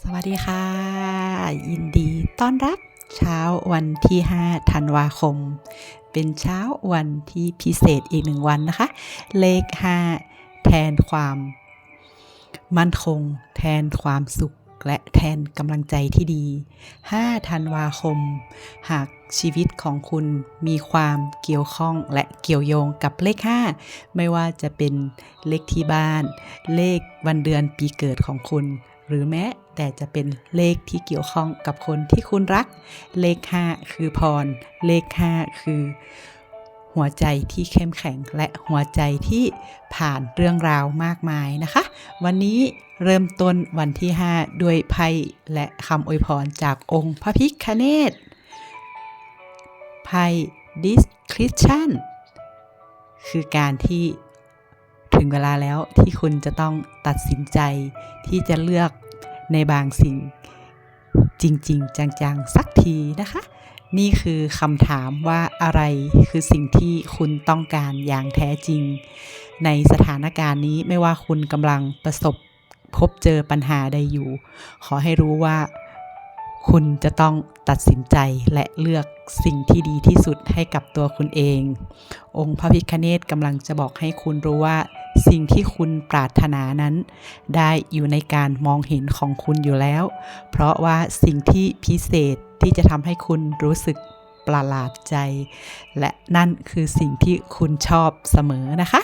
สวัสดีค่ะ ยินดีต้อนรับเช้าวันที่ 5 ธันวาคม เป็นเช้าวันที่พิเศษอีกหนึ่งวันนะคะ เลข 5 แทนความมั่นคง แทนความสุขและแทนกำลังใจที่ดี 5 ธันวาคม หากชีวิตของคุณมีความเกี่ยวข้องและเกี่ยวโยงกับเลข 5 ไม่ว่าจะเป็นเลขที่บ้าน เลขวันเดือนปีเกิดของคุณ หรือแม้ แต่จะเป็นเลขที่เกี่ยวข้องกับคนที่คุณรัก เลข 5 คือพร เลข 5 คือ หัวใจที่เข้มแข็งและหัวใจที่ผ่านเรื่องราวมากมายนะคะ วันนี้เริ่มต้นวันที่ 5 ด้วยไพ่และคำอวยพรจากองค์พระพิคเนตไพ่ discretion คือการที่ถึงเวลาแล้วที่คุณจะต้องตัดสินใจที่จะเลือก ในบางสิ่งจริง ๆ จัง ๆ สักทีนะคะ นี่คือคำถามว่าอะไรคือสิ่งที่คุณต้องการอย่างแท้จริง ในสถานการณ์นี้ไม่ว่าคุณกำลังประสบพบเจอปัญหาใดอยู่ ขอให้รู้ว่า คุณจะต้องตัดสินใจและเลือกสิ่งที่ดีที่สุดให้กับตัวคุณเอง องค์พระพิฆเนศกำลังจะบอกให้คุณรู้ว่า สิ่งที่คุณปรารถนานั้น ได้อยู่ในการมองเห็นของคุณอยู่แล้ว เพราะว่าสิ่งที่พิเศษที่จะทำให้คุณรู้สึกประหลาดใจ และนั่นคือสิ่งที่คุณชอบเสมอนะคะ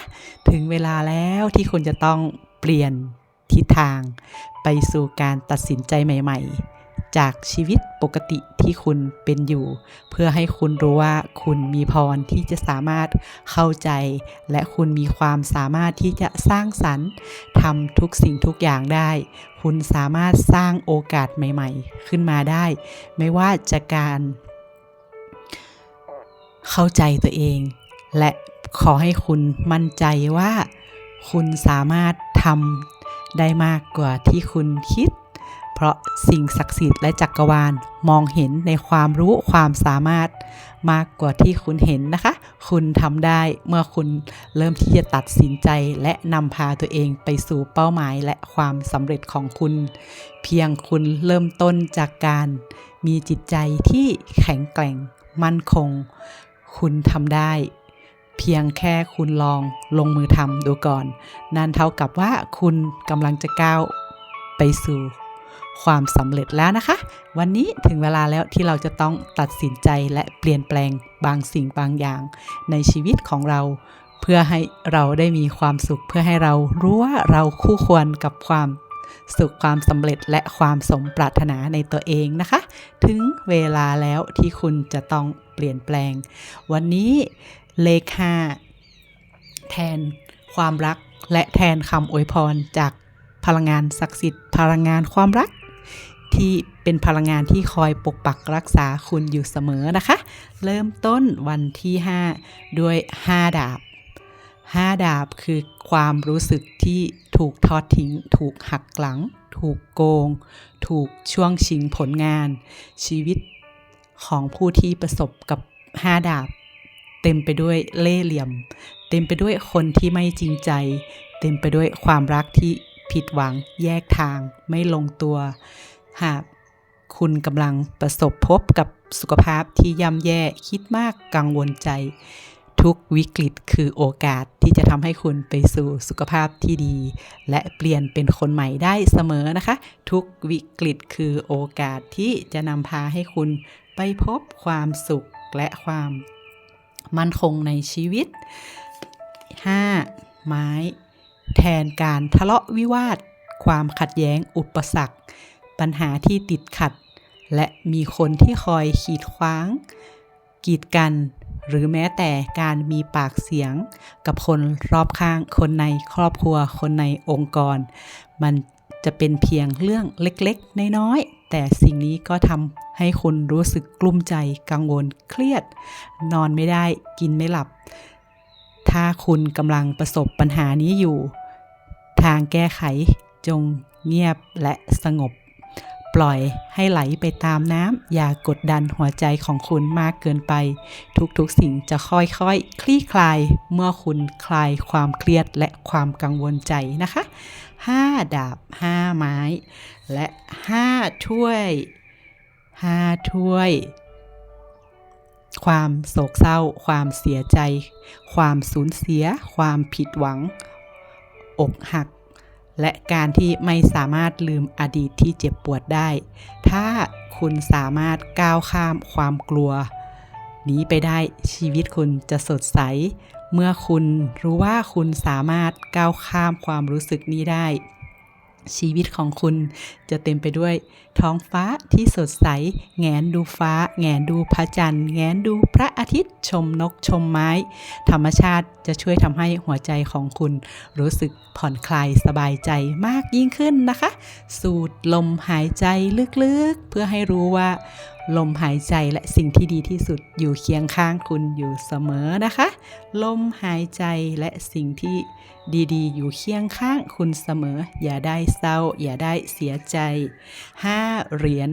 ถึงเวลาแล้วที่คุณจะต้องเปลี่ยนทิศทาง ไปสู่การตัดสินใจใหม่ ๆ จากชีวิตปกติที่คุณเป็นอยู่ เพื่อให้คุณรู้ว่าคุณมีพรที่จะสามารถเข้าใจ และคุณมีความสามารถที่จะสร้างสรรค์ทำทุกสิ่งทุกอย่างได้ คุณสามารถสร้างโอกาสใหม่ ๆ ขึ้นมาได้ ไม่ว่าจะการ เข้าใจตัวเอง และขอให้คุณมั่นใจว่า คุณสามารถทำได้มากกว่าที่คุณคิด เพราะสิ่งศักดิ์สิทธิ์และจักรวาลมองเห็นในความรู้ความสามารถมากกว่าที่คุณเห็นนะคะ คุณทำได้เมื่อคุณเริ่มที่จะตัดสินใจและนำพาตัวเองไปสู่เป้าหมายและความสำเร็จของคุณ เพียงคุณเริ่มต้นจากการ มีจิตใจที่แข็งแกร่ง มั่นคง คุณทำได้ เพียงแค่คุณลองลงมือทำดูก่อน นั่นเท่ากับว่าคุณกำลังจะก้าวไปสู่ ความสำเร็จแล้วนะคะ วันนี้ถึงเวลาแล้วที่เราจะต้องตัดสินใจและเปลี่ยนแปลงบางสิ่งบางอย่าง ในชีวิตของเรา เพื่อให้เราได้มีความสุข เพื่อให้เรารู้ว่าเราคู่ควรกับความสุขความสำเร็จและความสมปรารถนาในตัวเองนะคะ ถึงเวลาแล้วที่คุณจะต้องเปลี่ยนแปลง วันนี้เลขห้าแทนความรักและแทนคำอวยพรจากพลังงานศักดิ์สิทธิ์พลังงานความรัก ที่เป็นพลังงานที่คอยปกปักรักษาคุณอยู่เสมอนะคะ เริ่มต้นวันที่ 5 ด้วย 5 ดาบ 5 ดาบคือความรู้สึกที่ถูกทอดทิ้ง ถูกหักหลัง ถูกโกง ถูกช่วงชิงผลงาน ชีวิตของผู้ที่ประสบกับ 5 ดาบ เต็มไปด้วยเล่ห์เหลี่ยม เต็มไปด้วยคนที่ไม่จริงใจ เต็มไปด้วยความรักที่ผิดหวังแยกทางไม่ลงตัว หากคุณกำลังประสบพบกับสุขภาพที่ย่ำแย่คิดมากกังวลใจ ทุกวิกฤตคือโอกาสที่จะทำให้คุณไปสู่สุขภาพที่ดี และเปลี่ยนเป็นคนใหม่ได้เสมอนะคะ ทุกวิกฤตคือโอกาสที่จะนำพาให้คุณไปพบความสุขและความมั่นคงในชีวิต 5. ไม้ แทนการทะเลาะวิวาท ความขัดแย้งอุปสรรค ปัญหาที่ติดขัด และมีคนที่คอยขีดขวาง กีดกัน หรือแม้แต่การมีปากเสียง กับคนรอบข้าง คนในครอบครัว คนในองค์กร มันจะเป็นเพียงเรื่องเล็กๆ น้อยๆ แต่สิ่งนี้ก็ทำให้คุณรู้สึกกลุ้มใจกังวลเครียด นอนไม่ได้กินไม่หลับ ถ้าคุณกำลังประสบปัญหานี้อยู่ ทางแก้ไขจงเงียบและสงบ ปล่อยให้ไหลไปตามน้ำอย่ากดดันหัวใจของคุณมากเกินไป ทุกๆสิ่งจะค่อยๆคคลี่คลาย เมื่อคุณคลายความเครียดและความกังวลใจนะคะ 5 ดาบ 5 ไม้ และ 5 ถ้วย 5 ถ้วย ความโศกเศร้า ความเสียใจ ความสูญเสีย ความผิดหวัง อกหัก และการที่ไม่สามารถลืมอดีตที่เจ็บปวดได้ ถ้าคุณสามารถก้าวข้ามความกลัว นี้ไปได้ชีวิตคุณจะสดใส เมื่อคุณรู้ว่าคุณสามารถก้าวข้ามความรู้สึกนี้ได้ ชีวิตของคุณจะเต็มไปด้วย ท้องฟ้าที่สดใส แงนดูฟ้า แงนดูพระจันทร์ แงนดูพระอาทิตย์ ชมนกชมไม้ ธรรมชาติจะช่วยทำให้หัวใจของคุณ รู้สึกผ่อนคลายสบายใจมากยิ่งขึ้นนะคะ สูดลมหายใจลึกๆ เพื่อให้รู้ว่า ลมหายใจและสิ่งที่ดีที่สุดอยู่เคียงข้างคุณอยู่เสมอนะคะ ลมหายใจและสิ่งที่ดีๆ อยู่เคียงข้างคุณเสมอ อย่าได้เศร้า อย่าได้เสียใจ5 เหรียญ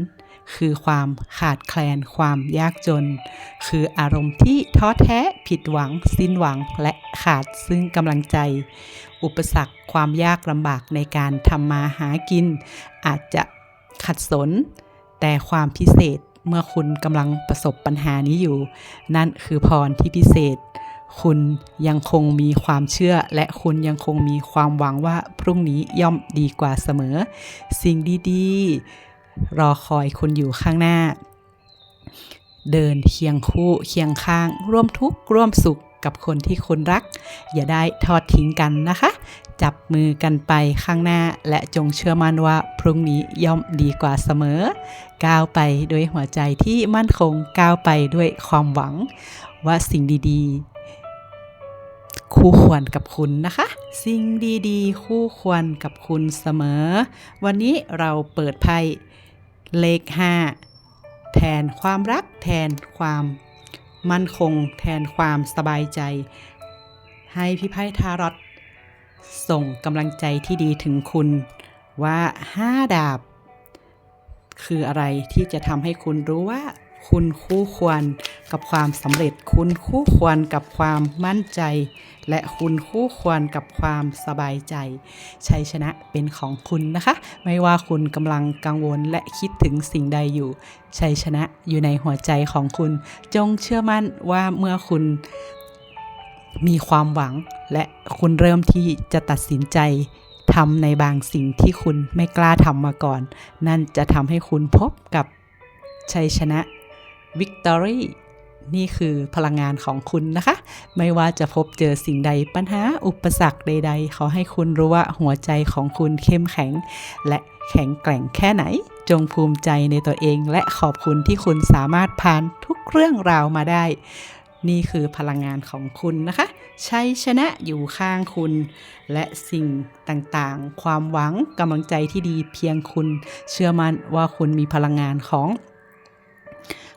คือความขาดแคลนความยากจน คืออารมณ์ที่ท้อแท้ผิดหวัง สิ้นหวังและขาดซึ่งกำลังใจ อุปสรรคความยากลำบากในการทำมาหากิน อาจจะขัดสน แต่ความพิเศษเมื่อคุณกำลังประสบปัญหานี้อยู่ นั่นคือพรที่พิเศษ คุณยังคงมีความเชื่อ และคุณยังคงมีความหวังว่าพรุ่งนี้ย่อมดีกว่าเสมอ สิ่งดีๆ รอคอยคุณอยู่ข้างหน้า เดินเคียงคู่เคียงข้าง ร่วมทุกข์ร่วมสุขกับคนที่คุณรัก อย่าได้ทอดทิ้งกันนะคะ จับมือกันไปข้างหน้า และจงเชื่อมั่นว่าพรุ่งนี้ย่อมดีกว่าเสมอ ก้าวไปด้วยหัวใจที่มั่นคงก้าวไปด้วยความหวัง ว่าสิ่งดีๆ คู่ควรกับคุณนะคะ สิ่งดีๆ คู่ควรกับคุณเสมอ วันนี้เราเปิดไพ่ เลข 5 แทนความรักแทนความมั่นคง แทนความสบายใจ ให้พี่ไพ่ทารอตส่งกำลังใจที่ดีถึงคุณว่า 5 ดาบ คืออะไรที่จะทำให้คุณรู้ว่า คุณคู่ควรกับความสำเร็จ คุณคู่ควรกับความมั่นใจ และคุณคู่ควรกับความสบายใจ ชัยชนะเป็นของคุณนะคะ ไม่ว่าคุณกำลังกังวลและคิดถึงสิ่งใดอยู่ ชัยชนะอยู่ในหัวใจของคุณ จงเชื่อมั่นว่าเมื่อคุณมีความหวัง และคุณเริ่มที่จะตัดสินใจทำในบางสิ่งที่คุณไม่กล้าทำมาก่อน นั่นจะทำให้คุณพบกับชัยชนะ Victory นี่คือพลังงานของคุณนะคะ ไม่ว่าจะพบเจอสิ่งใดปัญหาอุปสรรคใด ๆ ขอให้คุณรู้ว่าหัวใจของคุณเข้มแข็ง และแข็งแกร่งแค่ไหน จงภูมิใจในตัวเอง และขอบคุณที่คุณสามารถผ่านทุกเรื่องราวมาได้ นี่คือพลังงานของคุณนะคะชัยชนะอยู่ข้างคุณ และสิ่งต่างๆ ความหวังกำลังใจที่ดีเพียงคุณ เชื่อมั่นว่าคุณมีพลังงานของ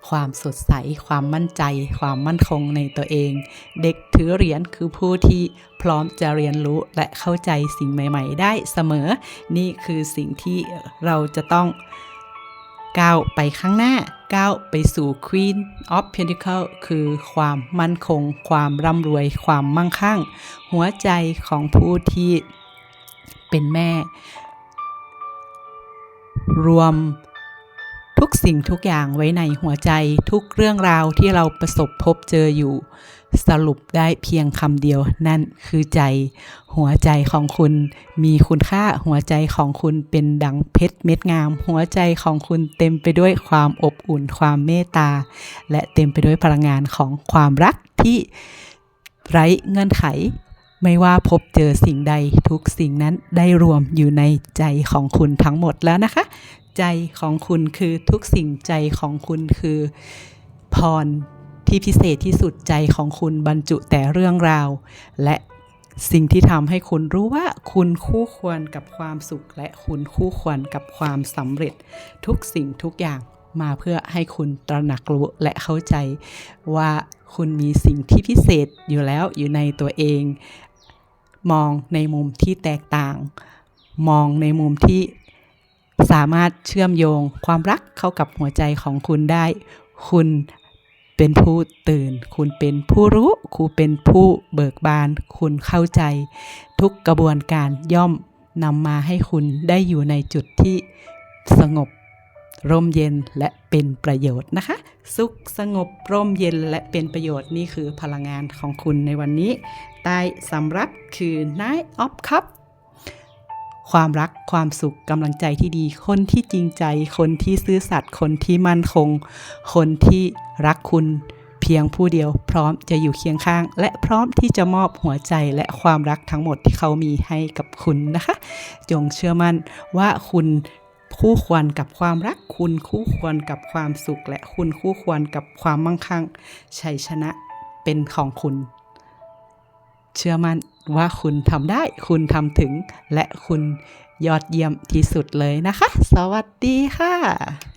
ความสดใส ความมั่นใจ ความมั่นคงในตัวเอง เด็กถือเหรียญคือผู้ที่พร้อมจะเรียนรู้และเข้าใจสิ่งใหม่ ๆ ได้เสมอ นี่คือสิ่งที่เราจะต้องก้าวไปข้างหน้าก้าวไปสู่ Queen of Pentacles คือความมั่นคง ความร่ำรวย ความมั่งคั่ง หัวใจของผู้ที่เป็นแม่ รวม ทุกสิ่งทุกอย่างไว้ในหัวใจทุกเรื่องราวที่เราประสบพบเจออยู่ สรุปได้เพียงคำเดียวนั่นคือใจ หัวใจของคุณมีคุณค่าหัวใจของคุณเป็นดังเพชรเม็ดงาม หัวใจของคุณเต็มไปด้วยความอบอุ่นความเมตตา และเต็มไปด้วยพลังงานของความรักที่ไร้เงื่อนไขไม่ว่าพบเจอสิ่งใดทุกสิ่งนั้นได้รวมอยู่ในใจของคุณทั้งหมดแล้วนะคะ ใจของคุณคือทุกสิ่งใจของคุณคือพรที่พิเศษที่สุดใจของคุณบรรจุแต่เรื่องราว และสิ่งที่ทำให้คุณรู้ว่าคุณคู่ควรกับความสุข และคุณคู่ควรกับความสำเร็จ ทุกสิ่งทุกอย่างมาเพื่อให้คุณตระหนักรู้และเข้าใจ ว่าคุณมีสิ่งที่พิเศษอยู่แล้วอยู่ในตัวเอง มองในมุมที่แตกต่าง มองในมุมที่ สามารถเชื่อมโยงความรักเข้ากับหัวใจของคุณได้ คุณเป็นผู้ตื่น คุณเป็นผู้รู้ คุณเป็นผู้เบิกบาน คุณเข้าใจ ทุกกระบวนการย่อมนำมาให้คุณได้อยู่ในจุดที่สงบร่มเย็นและเป็นประโยชน์นะคะ สุขสงบร่มเย็นและเป็นประโยชน์นี่คือพลังงานของคุณในวันนี้ ใต้สำรับคือ Nine of Cup ความรักความสุขกำลังใจที่ดี คนที่จริงใจ คนที่ซื่อสัตย์คนที่มั่นคง คนที่รักคุณเพียงผู้เดียวพร้อมจะอยู่เคียงข้าง และพร้อมที่จะมอบหัวใจและความรักทั้งหมดที่เขามีให้กับคุณนะคะ จงเชื่อมั่นว่าคุณคู่ควรกับความรักคุณคู่ควรกับความสุข และคุณคู่ควรกับความมั่งคั่งชัยชนะเป็นของคุณ เชื่อมั่นว่าคุณทำได้ คุณทำถึง และคุณยอดเยี่ยมที่สุดเลยนะคะ สวัสดีค่ะ